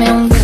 me un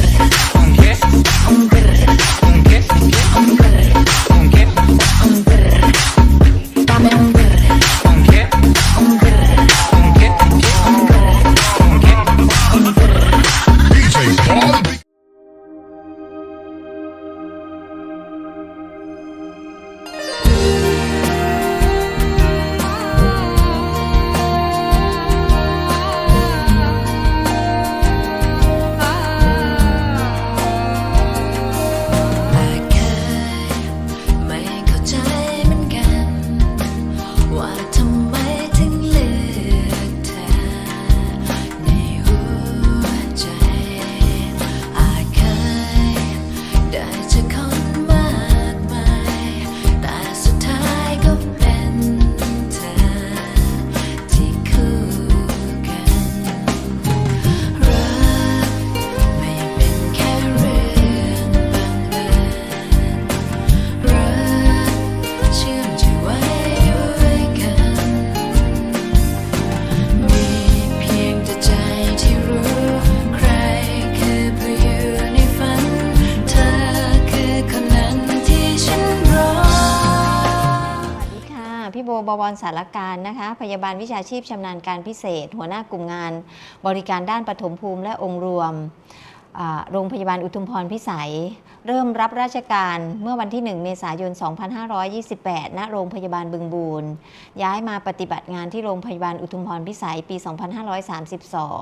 รสารการนะคะ พยาบาลวิชาชีพชำนาญการพิเศษ หัวหน้ากลุ่มงาน บริการด้านปฐมภูมิและองค์รวมโรงพยาบาลอุทุมพรพิสัย เริ่มรับราชการเมื่อวันที่ 1 เมษายน 2528 ณ โรงพยาบาลบึงบูรย้ายมาปฏิบัติงานที่โรงพยาบาลอุทุมพรพิสัยปี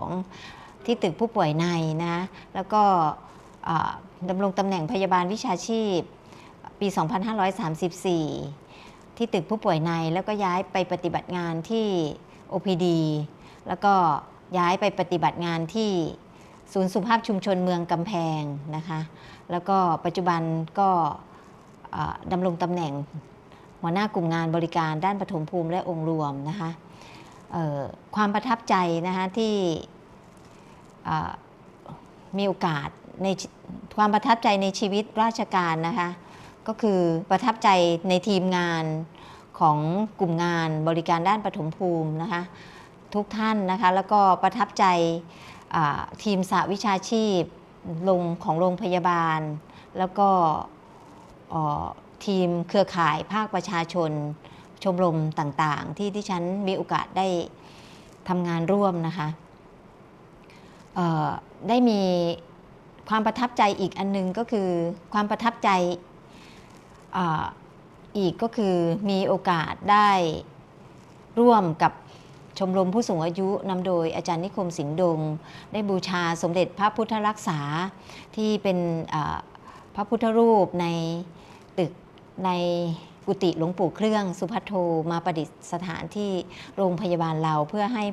2532 ที่ตึกผู้ป่วยในนะ แล้วก็ดำรงตำแหน่งพยาบาลวิชาชีพปี 2534 ที่ตึกผู้ป่วยใน แล้วก็ย้ายไปปฏิบัติงานที่ OPD แล้วก็ย้ายไปปฏิบัติงานที่ศูนย์สุขภาพชุมชนเมืองกำแพงนะคะ แล้วก็ปัจจุบันก็ดำรงตำแหน่งหัวหน้ากลุ่มงานบริการด้านปฐมภูมิและองค์รวมนะคะความประทับใจนะคะที่มีโอกาสในความประทับใจในชีวิตราชการนะคะ ก็คือประทับใจในทีมงาน ของกลุ่มงานบริการด้านปฐมภูมินะคะทุกท่านนะคะแล้วก็ประทับใจทีมสหวิชาชีพลงของโรงพยาบาล แล้วก็ทีมเครือข่ายภาคประชาชนชมรมต่างๆ ที่ที่ฉันมีโอกาสได้ทำงานร่วมนะคะได้มีความประทับใจอีกอันหนึงก็คือความประทับใจ อีกก็คือมีโอกาสได้ร่วมกับชมรมผู้สูงอายุนำโดยอาจารย์นิคมสิงห์ดง ได้บูชาสมเด็จพระพุทธรักษาที่เป็นพระพุทธรูปในตึกในกุฏิหลวงปู่เครื่องสุพัทโทมาประดิษฐานที่โรงพยาบาลเราเพื่อให้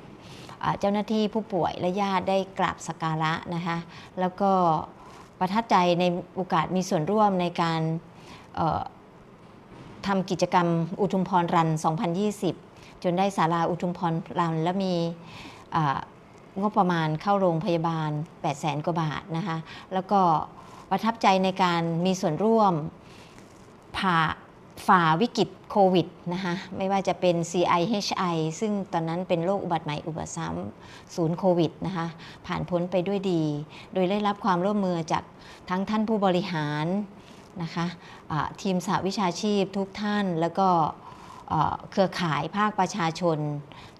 เจ้าหน้าที่ผู้ป่วยและญาติได้กราบสักการะนะคะแล้วก็ประทับใจในโอกาสมีส่วนร่วมในการ ทำกิจกรรมอุทุมพรรัน 2020 จนได้สาราอุทุมพรรัน และมีงบประมาณเข้าโรงพยาบาล 8 0 0แสนกว่าบาทนะคะแล้วก็ประทับใจในการมีส่วนร่วมผ่าฝ่าวิกฤตโควิดนะคะไม่ว่าจะเป็น CIHI ซึ่งตอนนั้นเป็นโรคอุบัติใหม่อุบัติซ้ำศูนย์โควิดนะคะผ่านพ้นไปด้วยดี โดยได้รับความร่วมมือจากทั้งท่านผู้บริหาร นะคะะทีมสหวิชาชีพทุกท่านแล้วก็เครือข่ายภาคประชาชน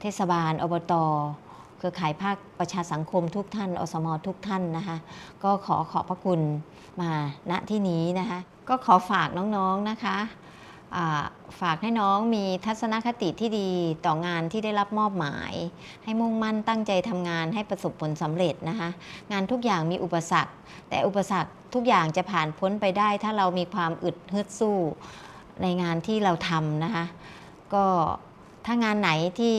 เทศบาล อบต เครือข่ายภาคประชาสังคมทุกท่าน อสมทุกท่านนะคะ ก็ขอขอบพระคุณมาณที่นี้นะคะ ก็ขอฝากน้องๆนะคะ ฝากให้น้องมีทัศนคติที่ดีต่องานที่ได้รับมอบหมาย ให้มุ่งมั่นตั้งใจทำงานให้ประสบผลสำเร็จนะคะ งานทุกอย่างมีอุปสรรค แต่อุปสรรคทุกอย่างจะผ่านพ้นไปได้ ถ้าเรามีความอึดฮึดสู้ในงานที่เราทำนะคะ ก็ถ้างานไหนที่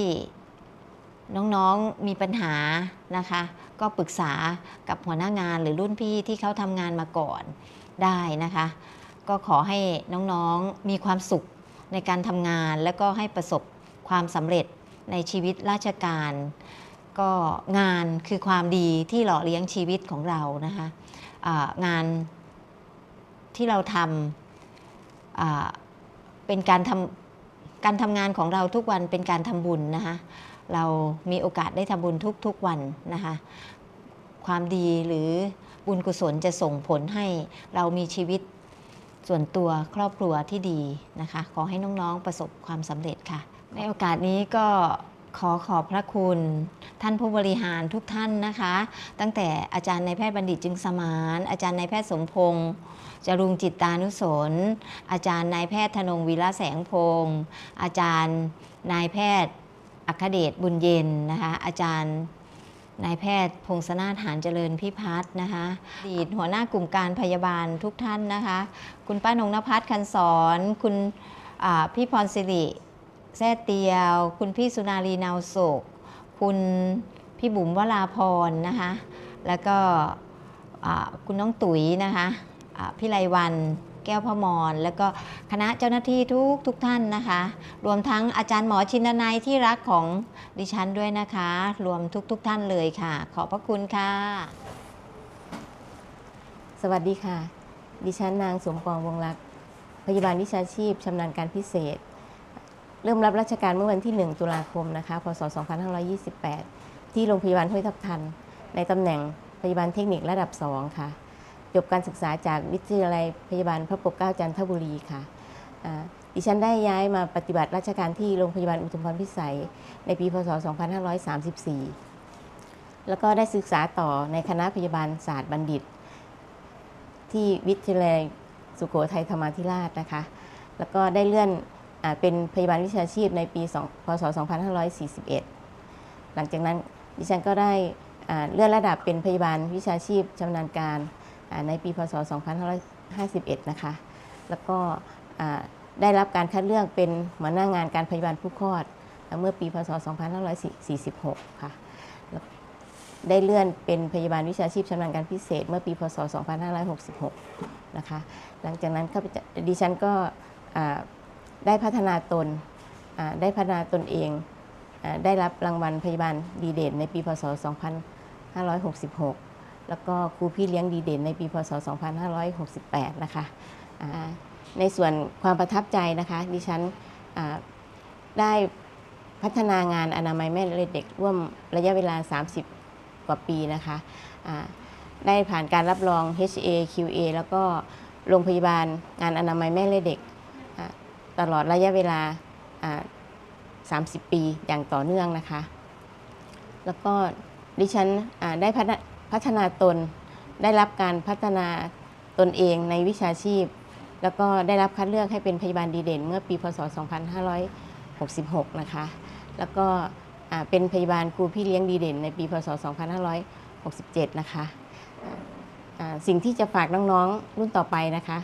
น้องๆมีปัญหานะคะ ก็ปรึกษากับหัวหน้างานหรือรุ่นพี่ที่เขาทำงานมาก่อนได้นะคะ ก็ขอให้น้องๆมีความสุขในการทำงาน แล้วก็ให้ประสบความสำเร็จในชีวิตราชการ ก็งานคือความดีที่หล่อเลี้ยงชีวิตของเรานะคะอ่างานที่เราทำเป็นการทำการทำงานของเราทุกวันเป็นการทำบุญนะคะเรามีโอกาสได้ทำบุญทุกๆวันนะคะความดีหรือบุญกุศลจะส่งผลให้เรามีชีวิต ส่วนตัวครอบครัวที่ดีนะคะ ขอให้น้องๆประสบความสำเร็จค่ะ ในโอกาสนี้ก็ขอขอบพระคุณ ท่านผู้บริหารทุกท่านนะคะ ตั้งแต่อาจารย์นายแพทย์บัณฑิตจึงสมาน อาจารย์นายแพทย์สมพงษ์จรุงจิตตานุสน์อาจารย์นายแพทย์ธนงวีระแสงพงศ์อาจารย์นายแพทย์อัคเดชบุญเย็นนะคะ อาจารย์ นายแพทย์พงศนาถหานเจริญพิพัฒน์นะคะอดีตหัวหน้ากลุ่มการพยาบาลทุกท่านนะคะ คุณป้านงนภัสคันสอน คุณพี่พรสิริแซ่เตียว คุณพี่สุนารีนาวโศก คุณพี่บุ๋มวราพรนะคะ แล้วก็คุณน้องตุ๋ยนะคะพี่ไลวัน แก้วพมร แล้วก็คณะเจ้าหน้าที่ทุกทุกท่านนะคะ รวมทั้งอาจารย์หมอชินนายที่รักของดิฉันด้วยนะคะ รวมทุกทุกท่านเลยค่ะ ขอบพระคุณค่ะ สวัสดีค่ะ ดิฉันนางสมปองวงรักพยาบาลวิชาชีพชำนาญการพิเศษ เริ่มรับราชการเมื่อวันที่ 1 ตุลาคมนะคะพศ 2528 ที่โรงพยาบาลห้วยทับทัน ในตำแหน่งพยาบาลเทคนิคระดับ 2 ค่ะ จบการศึกษาจากวิทยาลัยพยาบาลพระปกเกล้าจันทบุรีค่ะอ่าดิฉันได้ย้ายมาปฏิบัติราชการที่โรงพยาบาลอุทุมพรพิสัย ในปีพศ 2534 แล้วก็ได้ศึกษาต่อในคณะพยาบาลศาสตร์บัณฑิต ที่วิทยาลัยสุโขทัยธรรมาธิราชนะคะ แล้วก็ได้เลื่อนอเป็นพยาบาลวิชาชีพในปี2พศ 2541 หลังจากนั้นดิฉันก็ได้เลื่อนระดับเป็นพยาบาลวิชาชีพชำนาญการ ในปีพศ 2551 นะคะ แล้วก็ได้รับการคัดเลือกเป็นหัวหน้างานการพยาบาลผู้คลอด เมื่อปีพศ 2546 ค่ะ ได้เลื่อนเป็นพยาบาลวิชาชีพชำนาญการพิเศษ เมื่อปีพศ 2566 นะคะ หลังจากนั้นดิฉันก็ได้พัฒนาตนได้พัฒนาตนเองอได้รับรางวัลพยาบาลดีเด่นในปีพศ 2566 แล้วก็ครูพี่เลี้ยงดีเด่นในปีพศ 2568 นะคะในส่วนความประทับใจนะคะ ดิฉันได้พัฒนางานอนามัยแม่และเด็กร่วมระยะเวลา 30 กว่าปีนะคะได้ผ่านการรับรอง HA QA แล้วก็โรงพยาบาลงานอนามัยแม่และเด็กตลอดระยะเวลา 30 ปีอย่างต่อเนื่องนะคะ แล้วก็ดิฉันอ่าได้ พัฒนาตน ได้รับการพัฒนาตนเองในวิชาชีพ แล้วก็ได้รับคัดเลือกให้เป็นพยาบาลดีเด่น เมื่อปีพศ 2566 นะคะ แล้วก็เป็นพยาบาลครูพี่เลี้ยงดีเด่นในปีพศ 2567 นะคะสิ่งที่จะฝากน้องๆรุ่นต่อไปนะคะ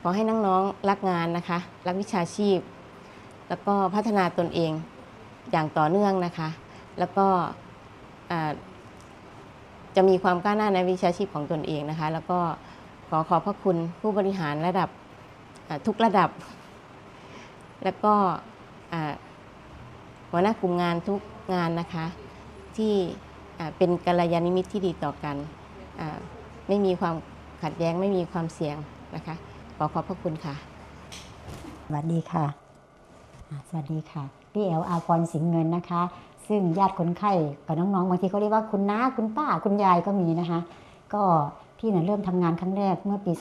ขอให้น้องๆรักงานนะคะ รักวิชาชีพ แล้วก็พัฒนาตนเองอย่างต่อเนื่องนะคะ แล้วก็ จะมีความก้าวหน้าในวิชาชีพของตนเองนะคะ แล้วก็ขอขอบพระคุณผู้บริหารระดับทุกระดับ แล้วก็หัวหน้ากลุ่มงานทุกงานนะคะ ที่เป็นกัลยาณมิตรที่ดีต่อกันไม่มีความขัดแย้งไม่มีความเสี่ยงนะคะ ขอขอบพระคุณค่ะ สวัสดีค่ะ สวัสดีค่ะ พี่เอลอาพรสิงห์เงินนะคะ ซึ่งญาติคนไข้กับน้องๆบางทีเขาเรียกว่าคุณน้าคุณป้าคุณยายก็มีนะคะ ก็พี่เนี่ยเริ่มทำงานครั้งแรกเมื่อปี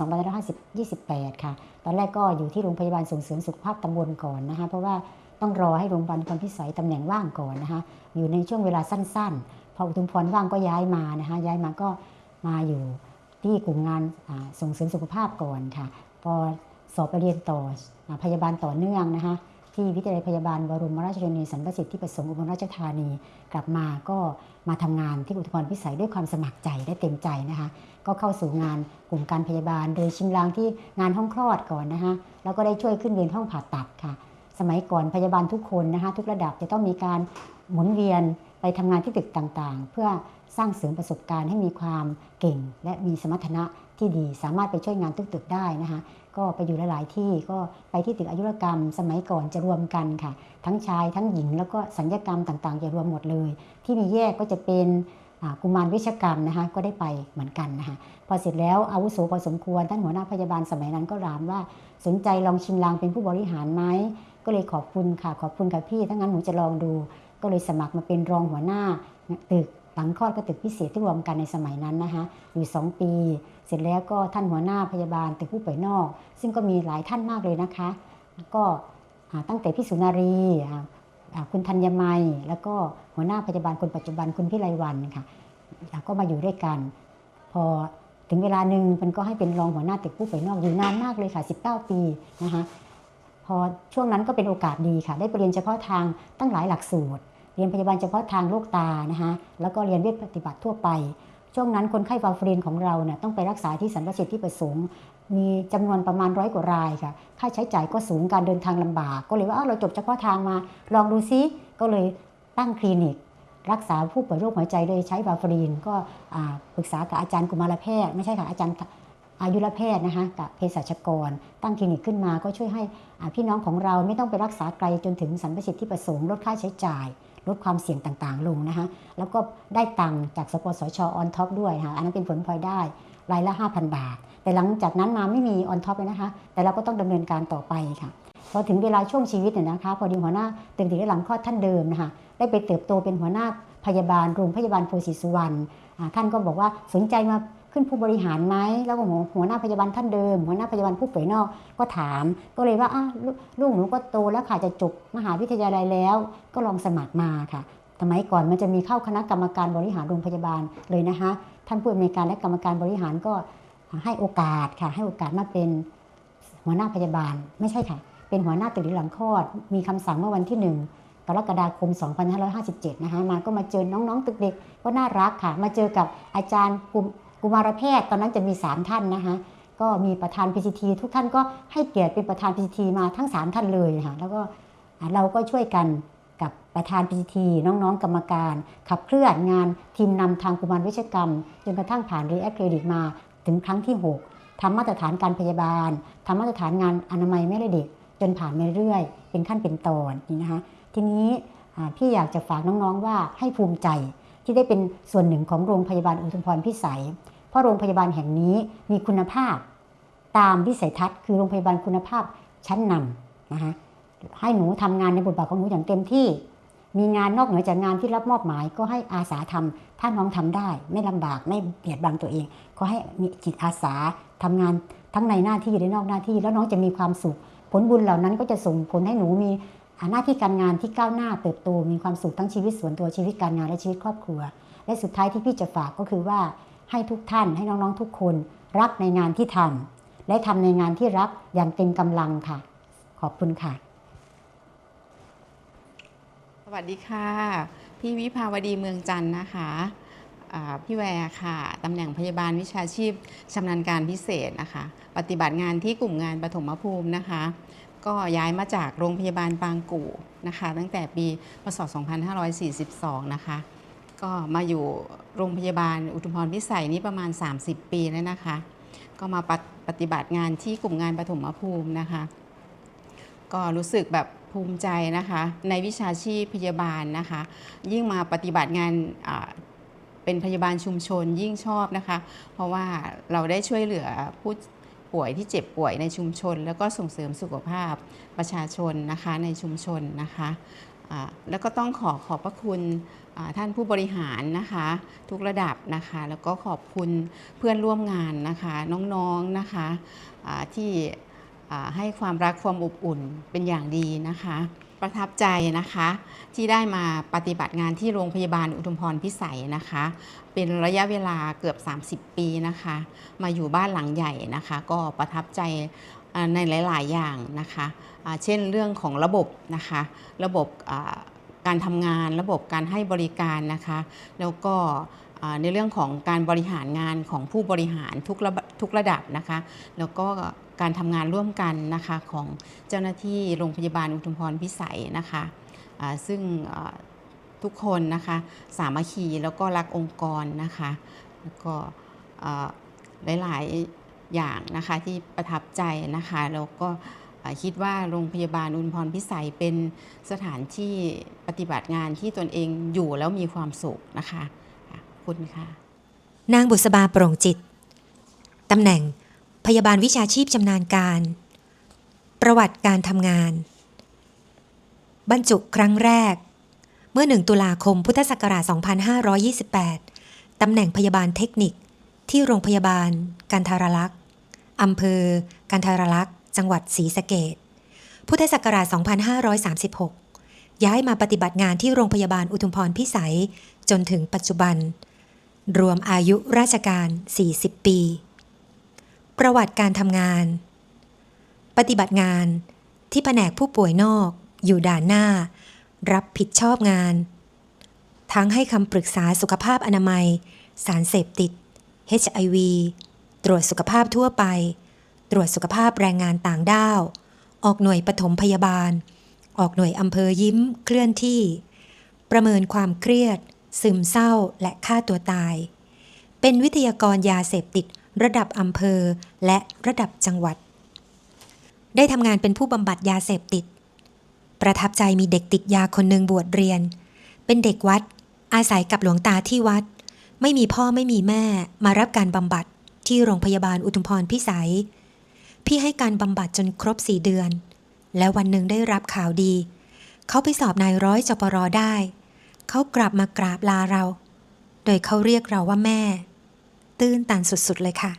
2528 ค่ะ ตอนแรกก็อยู่ที่โรงพยาบาลส่งเสริมสุขภาพตำบลก่อนนะคะ เพราะว่าต้องรอให้โรงพยาบาลความพิสัยตำแหน่งว่างก่อนนะคะ อยู่ในช่วงเวลาสั้นๆ พออุทุมพรว่างก็ย้ายมานะคะ ย้ายมาก็มาอยู่ที่กลุ่มงานส่งเสริมสุขภาพก่อนค่ะ พอสอบไปเรียนต่อพยาบาลต่อเนื่องนะคะ ที่วิทยาลัยพยาบาลบรมราชชนนีสันประสิทธิ์ที่ประสงค์อุบลราชธานี กลับมาก็มาทำงานที่อุทุมพรพิสัยด้วยความสมัครใจได้เต็มใจนะคะ ก็เข้าสู่งานกลุ่มการพยาบาล โดยชิมลางที่งานห้องคลอดก่อนนะคะแล้วก็ได้ช่วยขึ้นเวียนห้องผ่าตัดค่ะ สมัยก่อนพยาบาลทุกคนนะคะทุกระดับจะต้องมีการหมุนเวียนไปทำงานที่ตึกต่างๆ เพื่อสร้างเสริมประสบการณ์ให้มีความเก่ง และมีสมรรถนะที่ดีสามารถไปช่วยงานทุกตึกได้นะคะ ก็ไปอยู่หลาย ๆ ที่ก็ไปที่ตึกอายุรกรรม สมัยก่อนจะรวมกันค่ะ ทั้งชายทั้งหญิงแล้วก็สัญญกรรมต่างๆจะรวมหมดเลย ที่มีแยกก็จะเป็นกุมารวิชกรรมนะคะก็ได้ไปเหมือนกันนะคะพอเสร็จแล้วอาวุโสพอสมควรท่านหัวหน้าพยาบาลสมัยนั้นก็รามว่าสนใจลองชิมลางเป็นผู้บริหารไหมก็เลยขอบคุณค่ะขอบคุณกับพี่ถ้างั้นหนูจะลองดู ก็เลยสมัครมาเป็นรองหัวหน้าตึก หลังคลอดก็ตึกพิเศษที่รวมกันในสมัยนั้นนะคะอยู่2 ปี เสร็จแล้วก็ท่านหัวหน้าพยาบาลตึกผู้ป่วยนอก ซึ่งก็มีหลายท่านมากเลยนะคะ ก็ตั้งแต่พี่สุนารีคุณธัญมัย แล้วก็หัวหน้าพยาบาลคนปัจจุบันคุณพิไลวันค่ะก็มาอยู่ด้วยกัน พอถึงเวลาหนึ่งมันก็ให้เป็นรองหัวหน้าตึกผู้ป่วยนอกอยู่นานมากเลยค่ะ 19 ปีนะคะพอช่วงนั้นก็เป็นโอกาสดีค่ะ ได้ไปเรียนเฉพาะทางตั้งหลายหลักสูตร เรียนพยาบาลเฉพาะทางโรคตานะคะแล้วก็เรียนเวชปฏิบัติทั่วไป ช่วงนั้นคนไข้วาฟรินของเราเนี่ยต้องไปรักษาที่สันประสิทธิประสงค์มีจำนวนประมาณร้อยกว่ารายค่ะ ค่าใช้จ่ายก็สูงการเดินทางลำบาก ก็เลยว่าเราจบเฉพาะทางมา ลองดูซิ ก็เลยตั้งคลินิก รักษาผู้ป่วยโรคหัวใจโดยใช้วาฟรินก็ปรึกษากับอาจารย์กุมารแพทย์ไม่ใช่ค่ะอาจารย์อายุรแพทย์นะคะกับเภสัชกร ตั้งคลินิกขึ้นมาก็ช่วยให้พี่น้องของเราไม่ต้องไปรักษาไกลจนถึงสันประสิทธิประสงค์ลดค่าใช้จ่าย ลดความเสี่ยงต่างๆ ลงนะคะแล้วก็ได้ตังค์จากสปสชออนท็อปด้วยค่ะอันนั้นเป็นผลพลอยได้รายละ 5,000 บาท แต่หลังจากนั้นมาไม่มีออนท็อปเลยนะคะ แต่เราก็ต้องดำเนินการต่อไปค่ะพอถึงเวลาช่วงชีวิตเนี่ยนะคะ พอดีหัวหน้าตึกติดหลังคลอท่านเดิมนะคะได้ไปเติบโตเป็นหัวหน้าพยาบาลโรงพยาบาลโพธิสุวรรณท่านก็บอกว่าสนใจมา ขึ้นผู้บริหารไหมแล้วก็หัวหัวหน้าพยาบาลท่านเดิม หัวหน้าพยาบาลผู้ป่วยนอกก็ถาม ก็เลยว่าลูกหนูก็โตแล้วค่ะจะจบมหาวิทยาลัยแล้ว ก็ลองสมัครมาค่ะสมัยก่อนมันจะมีเข้าคณะกรรมการบริหารโรงพยาบาลเลยนะคะท่านผู้อำนวยการและกรรมการบริหารก็ให้โอกาสค่ะ ให้โอกาสมาเป็นหัวหน้าพยาบาลไม่ใช่ค่ะ เป็นหัวหน้าตึกหลังคลอด มีคำสั่งเมื่อวันที่หนึ่งกรกฎาคม 2557 นะคะมาก็มาเจอน้องๆตึกเด็กก็น่ารักค่ะ มาเจอกับอาจารย์กุม กุมารแพทย์ตอนนั้นจะมี 3 ท่านนะคะก็มีประธาน PCT ทุกท่านก็ให้เกียรติเป็นประธาน PCT มาทั้ง 3 ท่านเลยค่ะแล้วก็เราก็ช่วยกันกับประธาน PCT น้องๆ กรรมการ ขับเคลื่อนงานทีมนำทางกุมารเวชกรรม จนกระทั่งผ่านรีแอคเครดิตมาถึงครั้งที่ 6ทำมาตรฐานการพยาบาลทำมาตรฐานงานอนามัยแม่และเด็ก จนผ่านมาเรื่อยเป็นขั้นเป็นตอนนี่นะคะทีนี้พี่อยากจะฝากน้องๆว่าให้ภูมิใจที่ได้เป็นส่วนหนึ่งของโรงพยาบาลอุทุมพรพิสัย เพราะโรงพยาบาลแห่งนี้มีคุณภาพ ตามวิสัยทัศน์คือโรงพยาบาลคุณภาพชั้นนำนะคะให้หนูทำงานในบทบาทของหนูอย่างเต็มที่ มีงานนอกเหนือจากงานที่รับมอบหมาย ก็ให้อาสาทำถ้าน้องทำได้ ไม่ลำบากไม่เบียดบังตัวเอง ก็ให้มีจิตอาสาทำงานทั้งในหน้าที่และนอกหน้าที่ แล้วน้องจะมีความสุข ผลบุญเหล่านั้นก็จะส่งผลให้หนูมีหน้าที่การงานที่ก้าวหน้าเติบโตมีความสุขทั้งชีวิตส่วนตัวชีวิตการงานและชีวิตครอบครัว และสุดท้ายที่พี่จะฝากก็คือว่า ให้ทุกท่านให้น้องๆทุกคน รักในงานที่ทำและทำในงานที่รักอย่างเต็มกำลังค่ะ ขอบคุณค่ะ สวัสดีค่ะ พี่วิภาวดีเมืองจันทร์นะคะอ่าพี่แวร์ค่ะ ตำแหน่งพยาบาลวิชาชีพชำนาญการพิเศษนะคะ ปฏิบัติงานที่กลุ่มงานปฐมภูมินะคะ ก็ย้ายมาจากโรงพยาบาลปางกู่นะคะ ตั้งแต่ปีพศ 2542 นะคะ ก็มาอยู่โรงพยาบาลอุทุมพรพิสัยนี้ประมาณ 30 ปีแล้วนะคะ ก็มาปฏิปฏิบัติงานที่กลุ่มงานปฐมภูมินะคะ ก็รู้สึกแบบภูมิใจนะคะ ในวิชาชีพพยาบาลนะคะ ยิ่งมาปฏิบัติงานเป็นพยาบาลชุมชนยิ่งชอบนะคะ เพราะว่าเราได้ช่วยเหลือผู้ป่วยที่เจ็บป่วยในชุมชน แล้วก็ส่งเสริมสุขภาพประชาชนนะคะในชุมชนนะคะแล้วก็ต้องขอขอบพระคุณ ท่านผู้บริหารนะคะ ทุกระดับนะคะ แล้วก็ขอบคุณเพื่อนร่วมงานนะคะน้องๆนะคะที่ให้ความรักความอบอุ่นเป็นอย่างดีนะคะ ประทับใจนะคะที่ได้มาปฏิบัติงานที่โรงพยาบาลอุทุมพรพิสัยนะคะ เป็นระยะเวลาเกือบ 30 ปีนะคะ มาอยู่บ้านหลังใหญ่นะคะ ก็ประทับใจในหลาย ๆ อย่างนะคะ เช่นเรื่องของระบบนะคะ ระบบอ่า การทำงานระบบการให้บริการนะคะ แล้วก็ในเรื่องของการบริหารงานของผู้บริหารทุกระทุกระดับนะคะ แล้วก็การทำงานร่วมกันนะคะของเจ้าหน้าที่โรงพยาบาลอุทุมพรพิสัยนะคะซึ่งทุกคนนะคะสามัคคีแล้วก็รักองค์กรนะคะแล้วก็หลาย ๆ อย่างนะคะที่ประทับใจนะคะแล้วก็ คิดว่าโรงพยาบาลอุทุมพรพิสัยเป็นสถานที่ปฏิบัติงานที่ตนเองอยู่แล้วมีความสุขนะคะคุณค่ะ นางบุษบาโปร่งจิต ตำแหน่งพยาบาลวิชาชีพชำนาญการ ประวัติการทำงาน บรรจุครั้งแรก เมื่อ 1 ตุลาคมพุทธศักราช 2528 ตำแหน่งพยาบาลเทคนิคที่โรงพยาบาลกันทารลักษ์อำเภอกันทารลักษ์ จังหวัดศรีสะเกษพุทธศักราช 2536 ย้ายมาปฏิบัติงานที่โรงพยาบาลอุทุมพรพิสัย จนถึงปัจจุบัน รวมอายุราชการ 40 ปี ประวัติการทำงาน ปฏิบัติงานที่แผนกผู้ป่วยนอก อยู่ด่านหน้า รับผิดชอบงาน ทั้งให้คำปรึกษาสุขภาพอนามัย สารเสพติด HIV ตรวจสุขภาพทั่วไป ตรวจสุขภาพแรงงานต่างด้าว ออกหน่วยปฐมพยาบาล ออกหน่วยอำเภอยิ้มเคลื่อนที่ ประเมินความเครียด ซึมเศร้าและฆ่าตัวตาย เป็นวิทยากรยาเสพติดระดับอำเภอและระดับจังหวัด ได้ทำงานเป็นผู้บำบัดยาเสพติด ประทับใจมีเด็กติดยาคนหนึ่งบวชเรียน เป็นเด็กวัด อาศัยกับหลวงตาที่วัด ไม่มีพ่อไม่มีแม่มารับการบำบัดที่โรงพยาบาลอุทุมพรพิสัย พี่ให้การบำบัดจนครบสี่เดือน แล้ววันหนึ่งได้รับข่าวดี เขาไปสอบนายร้อยจปรได้ เขากลับมากราบลาเรา โดยเขาเรียกเราว่าแม่ ตื้นตันสุดๆเลยค่ะ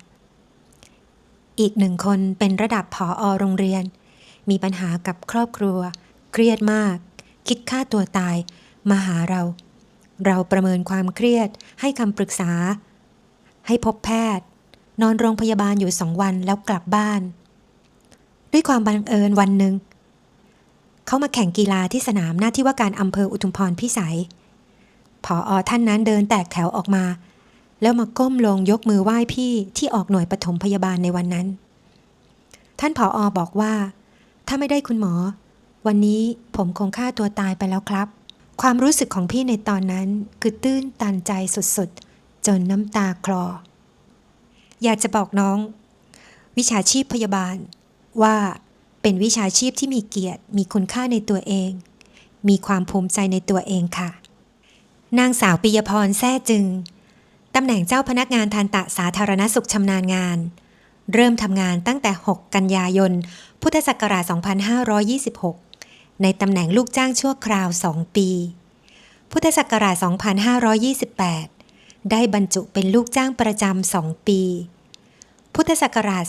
อีกหนึ่งคนเป็นระดับผออโรงเรียน มีปัญหากับครอบครัว เครียดมาก คิดฆ่าตัวตาย มาหาเรา เราประเมินความเครียดให้คำปรึกษา ให้พบแพทย์ นอนโรงพยาบาลอยู่สองวันแล้วกลับบ้าน ด้วยความบังเอิญวันหนึ่ง เขามาแข่งกีฬาที่สนามหน้าที่ว่าการอำเภออุทุมพรพิสัยผออท่านนั้นเดินแตกแถวออกมา แล้วมาก้มลงยกมือไหว้พี่ที่ออกหน่วยปฐมพยาบาลในวันนั้น ท่านผออบอกว่า ถ้าไม่ได้คุณหมอ วันนี้ผมคงฆ่าตัวตายไปแล้วครับ ความรู้สึกของพี่ในตอนนั้นคือตื้นตันใจสุดๆ จนน้ำตาคลอ อยากจะบอกน้อง วิชาชีพพยาบาล ว่าเป็นวิชาชีพที่มีเกียรติ มีคุณค่าในตัวเอง มีความภูมิใจในตัวเองค่ะ นางสาวปิยพรแท้จึงตำแหน่งเจ้าพนักงานทันตะสาธารณสุขชำนาญงาน เริ่มทำงานตั้งแต่ 6 กันยายน พุทธศักราช 2526 ในตำแหน่งลูกจ้างชั่วคราว 2 ปี พุทธศักราช 2528 ได้บรรจุเป็นลูกจ้างประจำ 2 ปี พุทธศักราช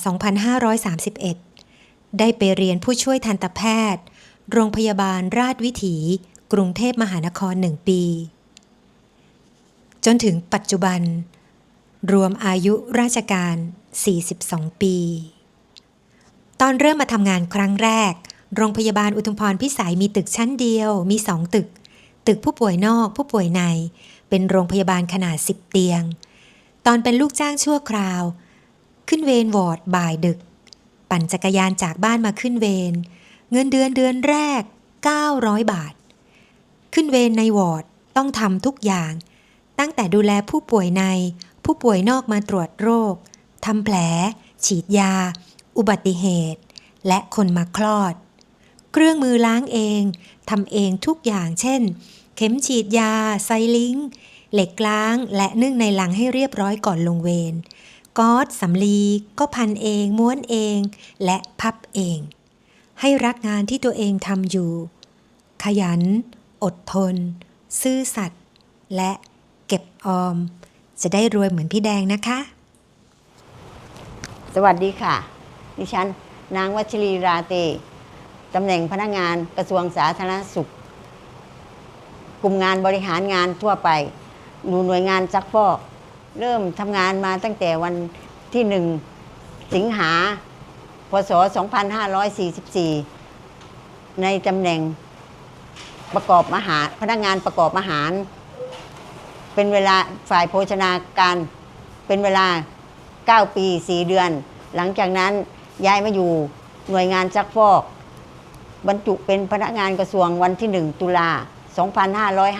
2531 ได้ไปเรียนผู้ช่วยทันตแพทย์ โรงพยาบาลราชวิถี กรุงเทพมหานคร1ปี จนถึงปัจจุบัน รวมอายุราชการ 42 ปี ตอนเริ่มมาทำงานครั้งแรก โรงพยาบาลอุทุมพรพิสัยมีตึกชั้นเดียว มีสองตึก ตึกผู้ป่วยนอกผู้ป่วยใน เป็นโรงพยาบาลขนาด 10 เตียง ตอนเป็นลูกจ้างชั่วคราว ขึ้นเวรวอร์ดบ่ายดึก ปั่นจักรยานจากบ้านมาขึ้นเวรเงินเดือนเดือนแรก 900 บาท ขึ้นเวรในวอร์ดต้องทำทุกอย่าง ตั้งแต่ดูแลผู้ป่วยใน ผู้ป่วยนอกมาตรวจโรคทำแผล ฉีดยา อุบัติเหตุ และคนมาคลอด เครื่องมือล้างเองทำเองทุกอย่างเช่น เข็มฉีดยา ไซลิงเหล็กล้าง และนึ่งในลังให้เรียบร้อยก่อนลงเวร ก๊อซสำลีก็พันเอง ม้วนเอง และพับเอง ให้รักงานที่ตัวเองทำอยู่ ขยัน อดทน ซื่อสัตย์และเก็บออม จะได้รวยเหมือนพี่แดงนะคะ สวัสดีค่ะ ดิฉัน นางวัชรีราเตตำแหน่งพนักงานกระทรวงสาธารณสุข กลุ่มงานบริหารงานทั่วไป หนูหน่วยงานซักฟอก เริ่มทำงานมาตั้งแต่วันที่หนึ่งสิงหาพศ 2544 ในตำแหน่งประกอบอาหารพนักงานประกอบอาหาร เป็นเวลาฝ่ายโภชนาการเป็นเวลา 9 ปี 4 เดือน หลังจากนั้นย้ายมาอยู่หน่วยงานซักฟอก บรรจุเป็นพนักงานกระทรวงวันที่ 1 ตุลา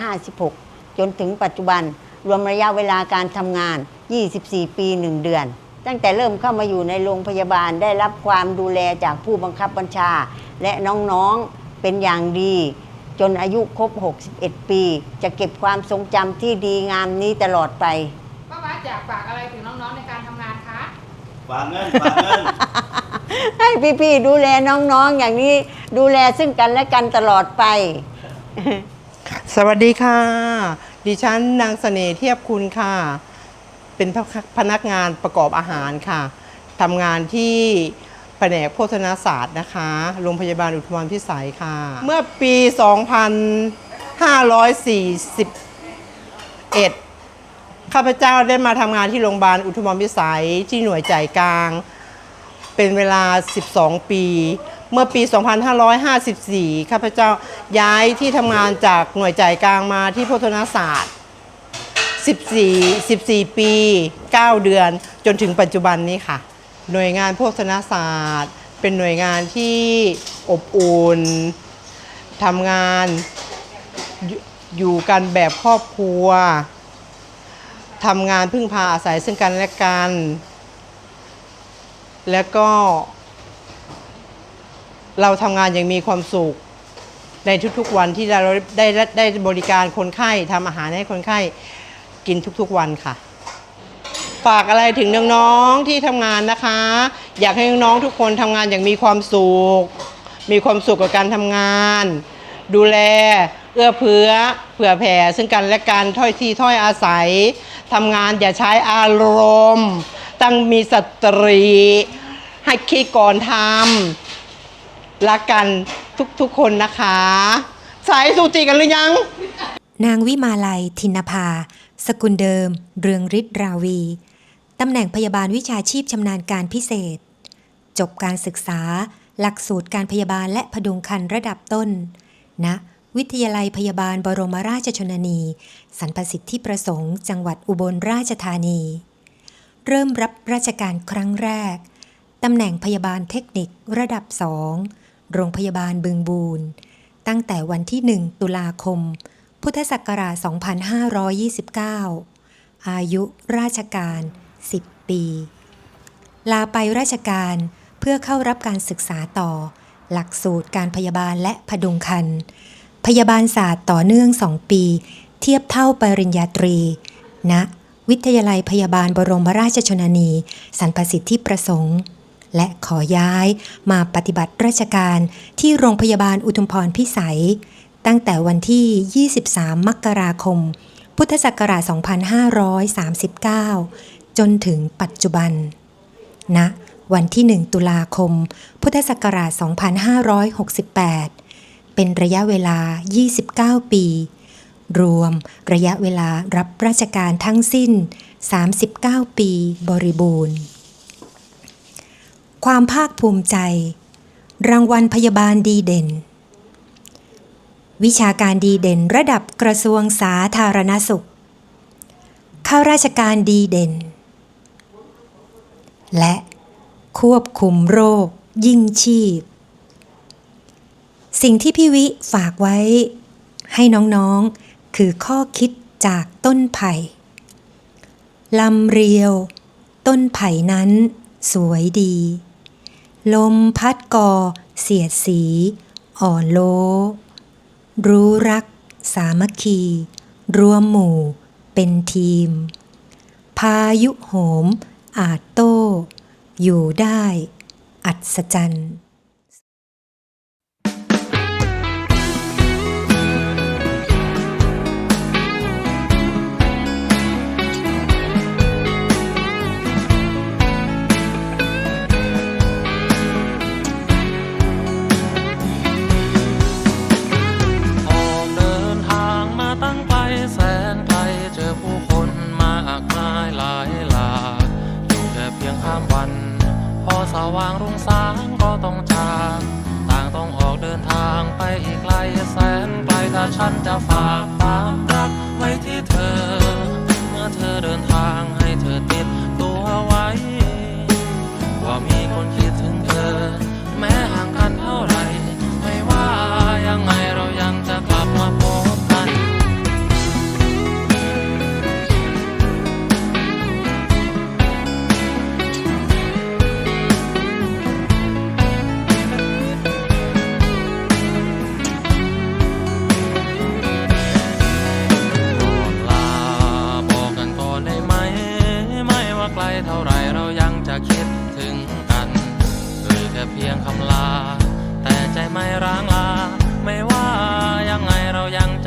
2556 จนถึงปัจจุบัน รวมระยะเวลาการทำงาน 24 ปี 1 เดือน ตั้งแต่เริ่มเข้ามาอยู่ในโรงพยาบาลได้รับความดูแลจากผู้บังคับบัญชา และน้องๆเป็นอย่างดี จนอายุครบ 61 ปี จะเก็บความทรงจำที่ดีงามนี้ตลอดไป ป้าวัดอยากฝากอะไรถึงน้องๆในการทำงานคะฝากเงินฝากเงิน ให้พี่ๆดูแลน้องๆ อย่างนี้ดูแลซึ่งกันและกันตลอดไป สวัสดีค่ะ ดิฉันนางเสน่ห์เทียบคุณค่ะ เป็นพนักงานประกอบอาหารค่ะทำงานที่แผนกโภชนาศาสตร์นะคะ โรงพยาบาลอุทุมพรพิสัยค่ะ เมื่อปี 2541 ข้าพเจ้าได้มาทำงานที่โรงพยาบาลอุทุมพรพิสัยที่หน่วยจ่ายกลาง เป็นเวลา 12 ปี เมื่อปี 2554 ข้าพเจ้าย้ายที่ทำงานจากหน่วยจ่ายกลางมาที่โพธนาศาสตร์ 14 14 ปี 9 เดือน จนถึงปัจจุบันนี้ค่ะ หน่วยงานโภชนาศาสตร์ เป็นหน่วยงานที่อบอุ่นทำงานอยู่กันแบบครอบครัวทำงานพึ่งพาอาศัยซึ่งกันและกัน แล้วก็ เราทำงานอย่างมีความสุข ในทุกๆวันที่เราได้ได้ได้บริการคนไข้ทำอาหารให้คนไข้กินทุกๆวันค่ะ ฝากอะไรถึงน้องๆที่ทำงานนะคะ อยากให้น้องๆทุกคนทำงานอย่างมีความสุข มีความสุขกับการทำงาน ดูแลเอื้อเฟื้อเผื่อแผ่ซึ่งกันและกันถ้อยทีถ้อยอาศัยทำงานอย่าใช้อารมณ์ ตั้งมีสตรี ให้คิดก่อนทำ รักกันทุกๆคนนะคะ สายสูจีกันหรือยัง นางวิมาลัย ทินภา สกุลเดิม เรืองฤทธิ์ราวี ตำแหน่งพยาบาลวิชาชีพชำนาญการพิเศษ จบการศึกษา หลักสูตรการพยาบาลและพดุงคันระดับต้นณวิทยาลัยพยาบาลบรมราชชนนี สรรพสิทธิประสงค์ จังหวัดอุบลราชธานี เริ่มรับราชการครั้งแรก ตำแหน่งพยาบาลเทคนิคระดับ2 โรงพยาบาลบึงบูรตั้งแต่วันที่ 1 ตุลาคม พุทธศักราช 2529 อายุราชการ 10 ปี ลาไปราชการเพื่อเข้ารับการศึกษาต่อ หลักสูตรการพยาบาลและพดุงคัน พยาบาลศาสตร์ต่อเนื่อง 2 ปี เทียบเท่าปริญญาตรีณวิทยาลัยพยาบาลบรมราชชนนี สรรพสิทธิประสงค์ และขอย้ายมาปฏิบัติราชการที่โรงพยาบาลอุทุมพรพิสัย ตั้งแต่วันที่ 23 มกราคม พุทธศักราช 2539 จนถึงปัจจุบันณวันที่ 1 ตุลาคม พุทธศักราช 2568 เป็นระยะเวลา 29 ปี รวมระยะเวลารับราชการทั้งสิ้น 39 ปีบริบูรณ์ ความภาคภูมิใจ รางวัลพยาบาลดีเด่น วิชาการดีเด่นระดับกระทรวงสาธารณสุข ข้าราชการดีเด่น และควบคุมโรค ยิ่งชีพ สิ่งที่พี่วิฝากไว้ ให้น้องๆ คือข้อคิดจากต้นไผ่ลำเรียว ต้นไผ่นั้นสวยดี ลมพัดก่อ เสียดสี อ่อนโล รู้รัก สามัคคี รวมหมู่ เป็นทีม พายุโหม อาจโต้ อยู่ได้ อัศจรรย์ ว่างรุ่งสางก็ต้องจากต่างต้องออกเดินทางไปอีกไกลแสนไกลถ้าฉันจะฝากความรัก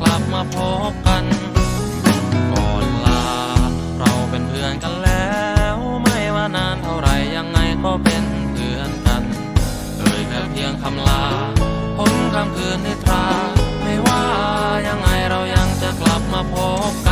กลับมาพบกัน ก่อนลา เราเป็นเพื่อนกันแล้ว ไม่ว่านานเท่าไหรยังไงก็เป็นเพื่อนกันเลยแค่เพียงคำลาพ้นคำคืนนิทรา ไม่ว่ายังไงเรายังจะกลับมาพบกัน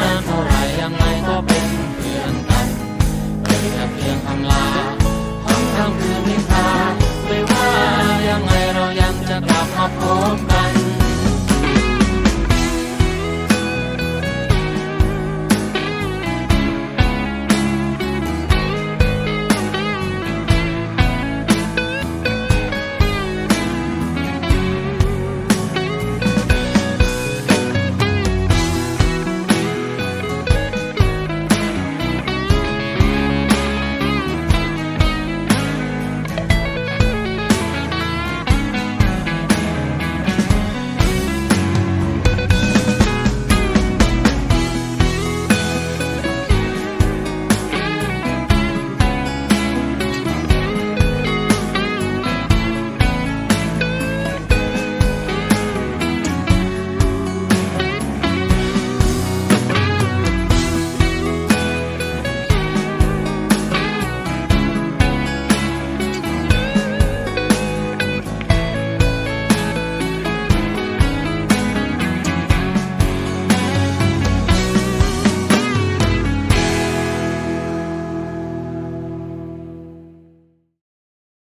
นานเท่าไหรยังไงก็เป็นเพื่อนกันเอ่ยแต่เพียงคำลาพ้นคำคืนนิทาไม่ว่า ยังไงเรายังจะกลับมาพบกัน